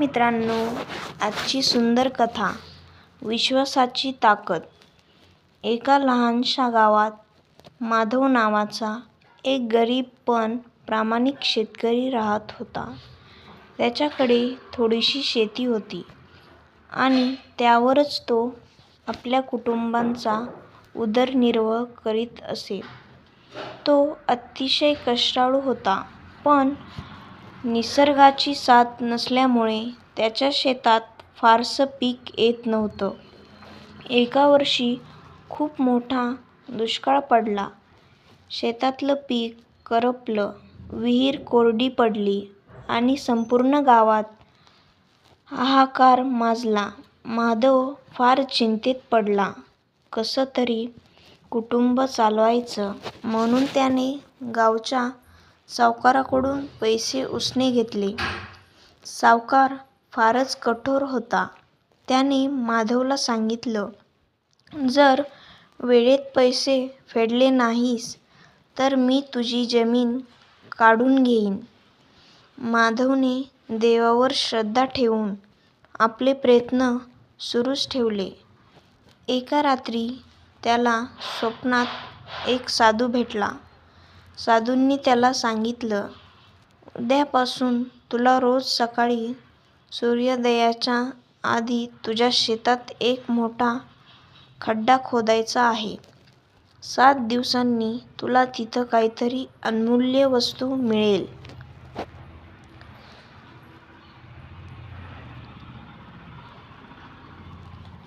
मित्रांनो आजची सुंदर कथा विश्वासाची ताकद एका लहानशा गावात माधव नावाचा एक गरीब पण प्रामाणिक शेतकरी राहत होता. त्याच्याकडे थोडीशी शेती होती आणि त्यावरच तो आपल्या कुटुंबांचा उदरनिर्वाह करीत असे. तो अतिशय कष्टाळू होता पण निसर्गाची साथ नसल्यामुळे त्याच्या शेतात फारसं पीक येत नव्हतं. एका वर्षी खूप मोठा दुष्काळ पडला. शेतातलं पीक करपलं, विहीर कोरडी पडली आणि संपूर्ण गावात हाहाकार माजला. माधव फार चिंतेत पडला. कसं तरी कुटुंब चालवायचं म्हणून त्याने गावच्या सावकाराकडून पैसे उसने घेतले. सावकार फारच कठोर होता. त्याने माधवला सांगितलं, जर वेळेत पैसे फेडले नाहीस तर मी तुझी जमीन काढून घेईन. माधवने देवावर श्रद्धा ठेवून आपले प्रयत्न सुरूच ठेवले. एका रात्री त्याला स्वप्नात एक साधू भेटला. साधूंनी त्याला सांगितलं, उद्यापासून तुला रोज सकाळी सूर्योदयाच्या आधी तुझ्या शेतात एक मोठा खड्डा खोदायचा आहे. सात दिवसांनी तुला तिथं काहीतरी अनमूल्य वस्तू मिळेल.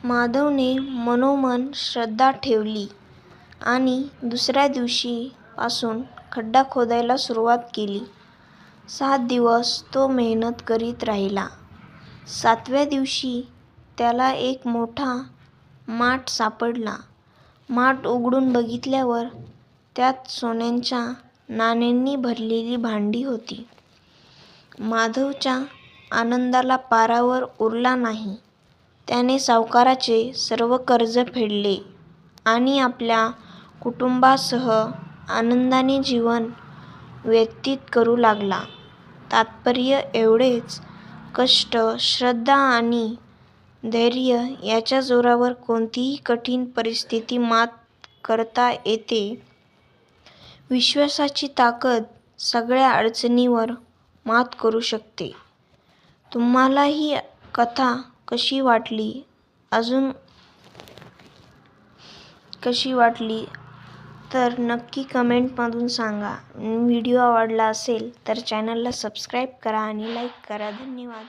माधवने मनोमन श्रद्धा ठेवली आणि दुसऱ्या दिवशी पासून खड्डा खोदायला सुरुवात केली. सात दिवस तो मेहनत करीत राहिला. सातव्या दिवशी त्याला एक मोठा माठ सापडला. माठ उघडून बघितल्यावर त्यात सोन्यांच्या नाण्यांनी भरलेली भांडी होती. माधवच्या आनंदाला पारावर उरला नाही. त्याने सावकाराचे सर्व कर्ज फेडले आणि आपल्या कुटुंबासह आनंदाने जीवन व्यतीत करू लागला. तात्पर्य एवढेच, कष्ट, श्रद्धा आणि धैर्य याच्या जोरावर कोणतीही कठीण परिस्थिती मात करता येते. विश्वासाची ताकद सगळ्या अडचणींवर मात करू शकते. तुम्हाला ही कथा कशी वाटली अजून कशी वाटली तर नक्की कमेंटमधून सांगा. व्हिडिओ आवडला असेल तर चॅनलला सबस्क्राईब करा आणि लाईक करा. धन्यवाद.